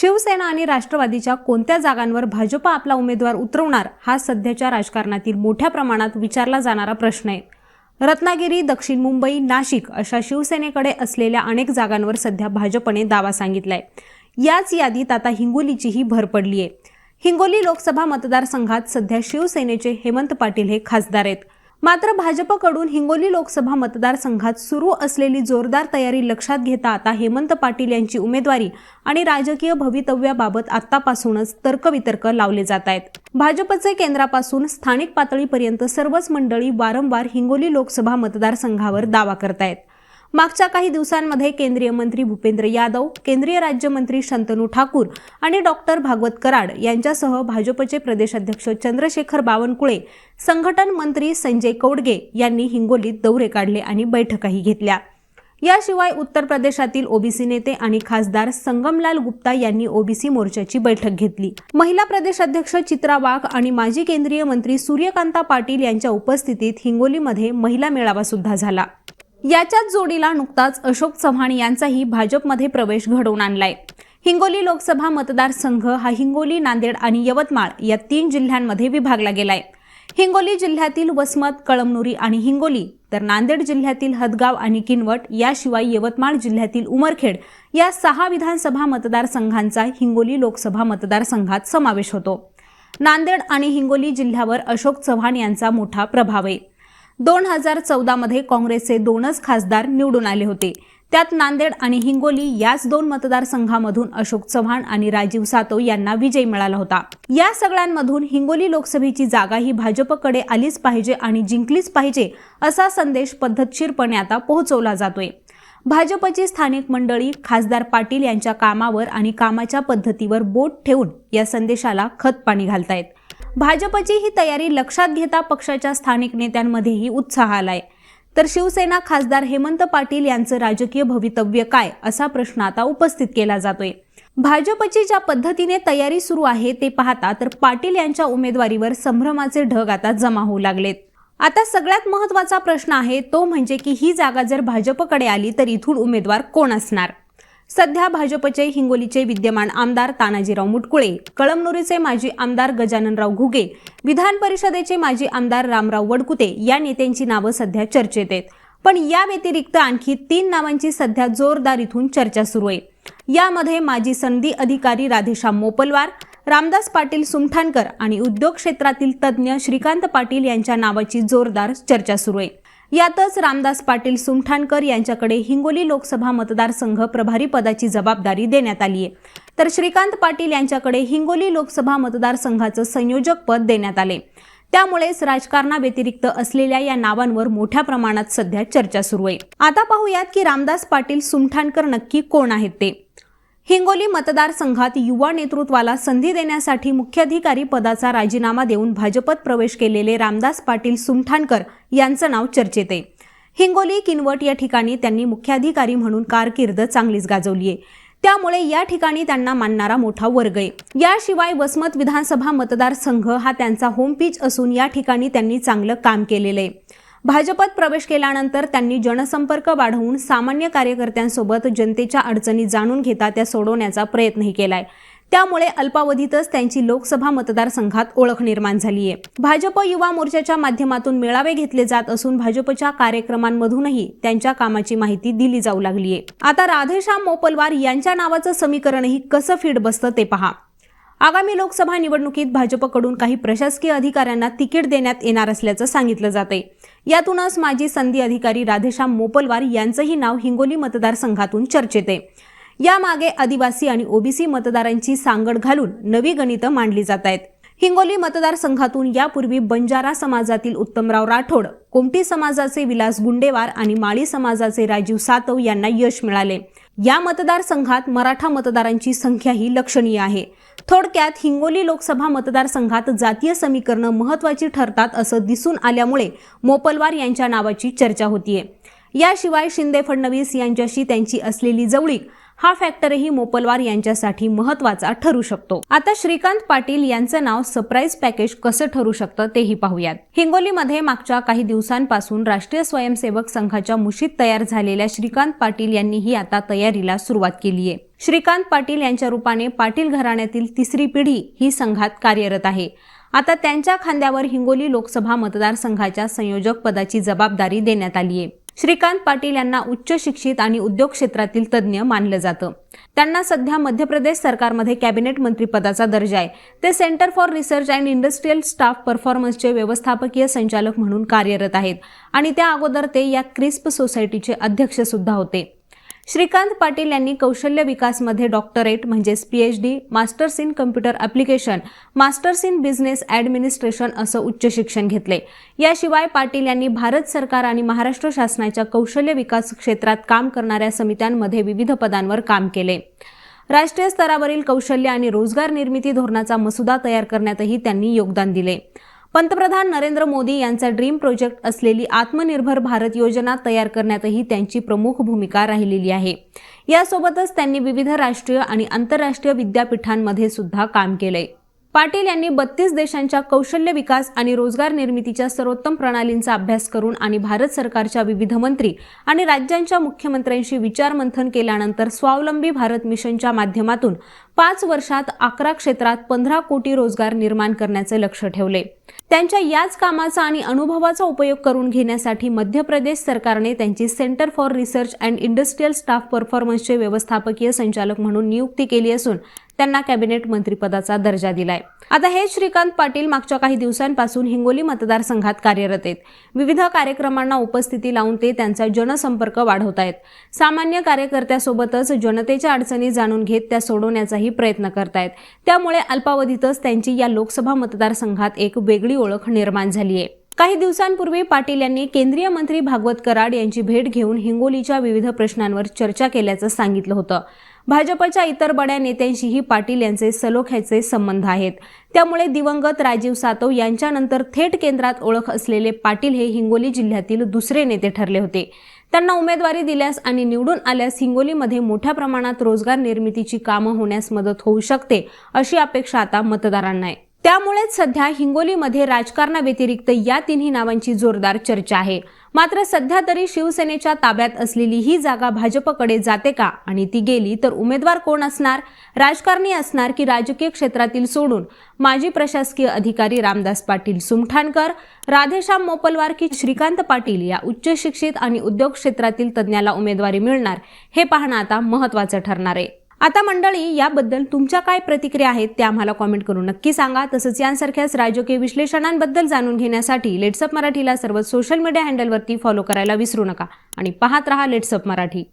शिवसेना आणि राष्ट्रवादीच्या कोणत्या जागांवर भाजपा आपला उमेदवार उतरवणार हा सध्याच्या राजकारणातील मोठ्या प्रमाणात विचारला जाणारा प्रश्न आहे. रत्नागिरी दक्षिण मुंबई नाशिक अशा शिवसेनेकडे असलेल्या अनेक जागांवर सध्या भाजपने दावा सांगितलाय. याच यादीत आता हिंगोलीचीही भर पडली आहे हिंगोली लोकसभा मतदारसंघात सध्या शिवसेनेचे हेमंत पाटील हे खासदार आहेत. मात्र भाजपकडून हिंगोली लोकसभा मतदारसंघात सुरू असलेली जोरदार तयारी लक्षात घेता आता हेमंत पाटील यांची उमेदवारी आणि राजकीय भवितव्याबाबत आतापासूनच तर्कवितर्क लावले जात आहेत. भाजपचे केंद्रापासून स्थानिक पातळीपर्यंत सर्वच मंडळी वारंवार हिंगोली लोकसभा मतदारसंघावर दावा करतायत. मागच्या काही दिवसांमध्ये केंद्रीय मंत्री भूपेंद्र यादव केंद्रीय राज्यमंत्री शंतनू ठाकूर आणि डॉक्टर भागवत कराड यांच्यासह भाजपचे प्रदेशाध्यक्ष चंद्रशेखर बावनकुळे संघटन मंत्री संजय कौडगे यांनी हिंगोलीत दौरे काढले आणि बैठकाही घेतल्या. याशिवाय उत्तर प्रदेशातील ओबीसी नेते आणि खासदार संगमलाल गुप्ता यांनी ओबीसी मोर्चाची बैठक घेतली. महिला प्रदेशाध्यक्ष चित्रा वाघ आणि माजी केंद्रीय मंत्री सूर्यकांता पाटील यांच्या उपस्थितीत हिंगोलीमध्ये महिला मेळावा सुद्धा झाला. याच्याच जोडीला नुकताच अशोक चव्हाण यांचाही भाजपमध्ये प्रवेश घडवून आणलाय. हिंगोली लोकसभा मतदारसंघ हा हिंगोली नांदेड आणि यवतमाळ या तीन जिल्ह्यांमध्ये विभागला गेलाय. हिंगोली जिल्ह्यातील वसमत कळमनुरी आणि हिंगोली तर नांदेड जिल्ह्यातील हदगाव आणि किनवट याशिवाय यवतमाळ जिल्ह्यातील उमरखेड या सहा विधानसभा मतदारसंघांचा हिंगोली लोकसभा मतदारसंघात समावेश होतो. नांदेड आणि हिंगोली जिल्ह्यावर अशोक चव्हाण यांचा मोठा प्रभाव आहे. दोन हजार चौदामध्ये काँग्रेसचे दोनच खासदार निवडून आले होते. त्यात नांदेड आणि हिंगोली याच दोन मतदारसंघामधून अशोक चव्हाण आणि राजीव सातव यांना विजय मिळाला होता. या सगळ्यांमधून हिंगोली लोकसभेची जागा ही भाजपकडे आलीच पाहिजे आणि जिंकलीच पाहिजे असा संदेश पद्धतशीरपणे आता पोहोचवला जातोय. भाजपची स्थानिक मंडळी खासदार पाटील यांच्या कामावर आणि कामाच्या पद्धतीवर बोट ठेवून या संदेशाला खत पाणी घालतायत. भाजपची ही तयारी लक्षात घेता पक्षाच्या स्थानिक नेत्यांमध्येही उत्साह आलाय. तर शिवसेना खासदार हेमंत पाटील यांचं राजकीय भवितव्य काय असा प्रश्न आता उपस्थित केला जातोय. भाजपची ज्या पद्धतीने तयारी सुरू आहे ते पाहता तर पाटील यांच्या उमेदवारीवर संभ्रमाचे ढग आता जमा होऊ लागलेत. आता सगळ्यात महत्त्वाचा प्रश्न आहे तो म्हणजे की ही जागा जर भाजपकडे आली तर इथून उमेदवार कोण असणार? सध्या भाजपचे हिंगोलीचे विद्यमान आमदार तानाजीराव मुटकुळे कळमनुरीचे माजी आमदार गजाननराव घुगे विधान परिषदेचे माजी आमदार रामराव वडकुते या नेत्यांची नावं सध्या चर्चेत आहेत. पण या व्यतिरिक्त आणखी तीन नावांची सध्या जोरदार इथून चर्चा सुरू आहे. यामध्ये माजी संधी अधिकारी राधेश्याम मोपलवार रामदास पाटील सुमठाणकर आणि उद्योग क्षेत्रातील तज्ज्ञ श्रीकांत पाटील यांच्या नावाची जोरदार चर्चा सुरू आहे. यातच रामदास पाटील सुमठाणकर यांच्याकडे हिंगोली लोकसभा मतदारसंघ प्रभारी पदाची जबाबदारी देण्यात आली आहे तर श्रीकांत पाटील यांच्याकडे हिंगोली लोकसभा मतदारसंघाचं संयोजक पद देण्यात आले. त्यामुळेच राजकारणाव्यतिरिक्त असलेल्या या नावांवर मोठ्या प्रमाणात सध्या चर्चा सुरू आहे. आता पाहूयात की रामदास पाटील सुमठाणकर नक्की कोण आहेत ते. हिंगोली मतदारसंघात युवा नेतृत्वाला संधी देण्यासाठी मुख्याधिकारी पदाचा राजीनामा देऊन भाजपत प्रवेश केलेले रामदास पाटील सुमठाणकर यांचं नाव चर्चेत आहे. हिंगोली किनवट या ठिकाणी त्यांनी मुख्याधिकारी म्हणून कारकीर्द चांगलीच गाजवली आहे. त्यामुळे या ठिकाणी त्यांना मानणारा मोठा वर्ग आहे. याशिवाय वसमत विधानसभा मतदारसंघ हा त्यांचा होम पिच असून या ठिकाणी त्यांनी चांगलं काम केलेलं आहे. भाजपत प्रवेश केल्यानंतर त्यांनी जनसंपर्क वाढवून सामान्य कार्यकर्त्यांसोबत जनतेच्या अडचणी जाणून घेता त्या सोडवण्याचा प्रयत्नही केलाय. त्यामुळे अल्पावधीतच त्यांची लोकसभा मतदारसंघात ओळख निर्माण झाली आहे भाजप युवा मोर्चाच्या माध्यमातून मेळावे घेतले जात असून भाजपच्या कार्यक्रमांमधूनही त्यांच्या कामाची माहिती दिली जाऊ लागली आहे आता राधेश्याम मोपलवार यांच्या नावाचं समीकरणही कसं फिट बसतं ते पहा. आगामी लोकसभा निवडणुकीत भाजपकडून काही प्रशासकीय अधिकाऱ्यांना तिकीट देण्यात येणार असल्याचं सांगितलं जाते यातूनच माजी संधी अधिकारी राधेश्याम मोपलवार यांचंही नाव हिंगोली मतदारसंघातून चर्चेत आहे. यामागे आदिवासी आणि ओबीसी मतदारांची सांगड घालून नवी गणितं मांडली जात आहेत. हिंगोली मतदारसंघातून यापूर्वी बंजारा समाजातील उत्तमराव राठोड कोमटी समाजाचे विलास गुंडेवार आणि माळी समाजाचे राजीव सातव यांना यश मिळाले. या मतदारसंघात मराठा मतदारांची संख्याही लक्षणीय आहे. थोडक्यात हिंगोली लोकसभा मतदारसंघात जातीय समीकरणं महत्वाची ठरतात असं दिसून आल्यामुळे मोपलवार यांच्या नावाची चर्चा होतीये. याशिवाय शिंदे फडणवीस यांच्याशी त्यांची असलेली जवळीक हा फॅक्टरही मोपलवार यांच्यासाठी महत्त्वाचा ठरू शकतो. आता श्रीकांत पाटील यांचं नाव सरप्राईज पॅकेज कसं ठरू शकतं तेही पाहूयात. हिंगोलीमध्ये मागच्या काही दिवसांपासून राष्ट्रीय स्वयंसेवक संघाच्या मुशीत तयार झालेल्या श्रीकांत पाटील यांनीही आता तयारीला सुरुवात केली आहे. श्रीकांत पाटील यांच्या रूपाने पाटील घराण्यातील तिसरी पिढी ही संघात कार्यरत आहे. आता त्यांच्या खांद्यावर हिंगोली लोकसभा मतदारसंघाच्या संयोजक पदाची जबाबदारी देण्यात आली आहे. श्रीकांत पाटील यांना उच्च शिक्षित आणि उद्योग क्षेत्रातील तज्ज्ञ मानलं जातं. त्यांना सध्या मध्य प्रदेश सरकारमध्ये कॅबिनेट मंत्रीपदाचा दर्जा आहे. ते centre for research and industrial staff परफॉर्मन्सचे व्यवस्थापकीय संचालक म्हणून कार्यरत आहेत आणि त्या अगोदर ते या क्रिस्प सोसायटीचे अध्यक्ष सुद्धा होते. श्रीकांत पाटील यांनी कौशल्य विकासमध्ये डॉक्टरेट म्हणजेच PhD masters in computer application masters in business administration असं उच्च शिक्षण घेतले. याशिवाय पाटील यांनी भारत सरकार आणि महाराष्ट्र शासनाच्या कौशल्य विकास क्षेत्रात काम करणाऱ्या समित्यांमध्ये विविध पदांवर काम केले. राष्ट्रीय स्तरावरील कौशल्य आणि रोजगार निर्मिती धोरणाचा मसुदा तयार करण्यातही त्यांनी योगदान दिले. पंतप्रधान नरेंद्र मोदी यांचा ड्रीम प्रोजेक्ट असलेली आत्मनिर्भर भारत योजना तयार करण्यातही त्यांची प्रमुख भूमिका राहिलेली आहे. यासोबतच त्यांनी विविध राष्ट्रीय आणि आंतरराष्ट्रीय विद्यापीठांमध्ये सुद्धा काम केलंय. पाटील यांनी बत्तीस देशांच्या कौशल्य विकास आणि रोजगार निर्मितीच्या सर्वोत्तम प्रणालींचा अभ्यास करून आणि भारत सरकारच्या विविध मंत्री आणि राज्यांच्या मुख्यमंत्र्यांशी विचारमंथन केल्यानंतर स्वावलंबी भारत मिशनच्या माध्यमातून पाच वर्षात अकरा क्षेत्रात पंधरा कोटी रोजगार निर्माण करण्याचे लक्ष ठेवले. त्यांच्या याच कामाचा आणि अनुभवाचा उपयोग करून घेण्यासाठी मध्य प्रदेश सरकारने त्यांची centre for research and industrial staff परफॉर्मन्सचे व्यवस्थापकीय संचालक म्हणून नियुक्ती केली असून त्यांना कॅबिनेट मंत्रिपदाचा दर्जा दिलाय. आता हे श्रीकांत पाटील मागच्या काही दिवसांपासून हिंगोली मतदारसंघात कार्यरत आहेत. विविध कार्यक्रमांना उपस्थिती लावून ते त्यांचा जनसंपर्क वाढवत आहेत सामान्य कार्यकर्त्यासोबतच जनतेच्या अडचणी जाणून घेत त्या सोडवण्याचाही प्रयत्न करतायत. त्यामुळे अल्पावधीतच त्यांची या लोकसभा मतदारसंघात एक वेगळी ओळख निर्माण झाली आहे. काही दिवसांपूर्वी पाटील यांनी केंद्रीय मंत्री भागवत कराड यांची भेट घेऊन हिंगोलीच्या विविध प्रश्नांवर चर्चा केल्याचं सांगितलं होतं. भाजपच्या इतर बड्या नेत्यांशीही पाटील यांचे सलोख्याचे संबंध आहेत. त्यामुळे दिवंगत राजीव सातव यांच्यानंतर थेट केंद्रात ओळख असलेले पाटील हे हिंगोली जिल्ह्यातील दुसरे नेते ठरले होते. त्यांना उमेदवारी दिल्यास आणि निवडून आल्यास हिंगोलीमध्ये मोठ्या प्रमाणात रोजगार निर्मितीची कामं होण्यास मदत होऊ शकते अशी अपेक्षा आता मतदारांना आहे. त्यामुळेच सध्या हिंगोलीमध्ये राजकारणाव्यतिरिक्त या तिन्ही नावांची जोरदार चर्चा आहे. मात्र सध्या तरी शिवसेनेच्या ताब्यात असलेली ही जागा भाजपकडे जाते का आणि ती गेली तर उमेदवार कोण असणार? राजकारणी असणार की राजकीय क्षेत्रातील सोडून? माजी प्रशासकीय अधिकारी रामदास पाटील सुमठाणकर राधेश्याम मोपलवार की श्रीकांत पाटील या उच्च शिक्षित आणि उद्योग क्षेत्रातील तज्ज्ञाला उमेदवारी मिळणार हे पाहणं आता महत्त्वाचं ठरणार आहे. आता मंडळी याबद्दल तुमच्या काय प्रतिक्रिया आहेत त्या आम्हाला कॉमेंट करून नक्की सांगा. तसंच यांसारख्याच राजकीय विश्लेषणांबद्दल जाणून घेण्यासाठी लेट्सअप मराठीला सर्व सोशल मीडिया हँडलवरती फॉलो करायला विसरू नका. आणि पाहत रहा लेट्सअप मराठी.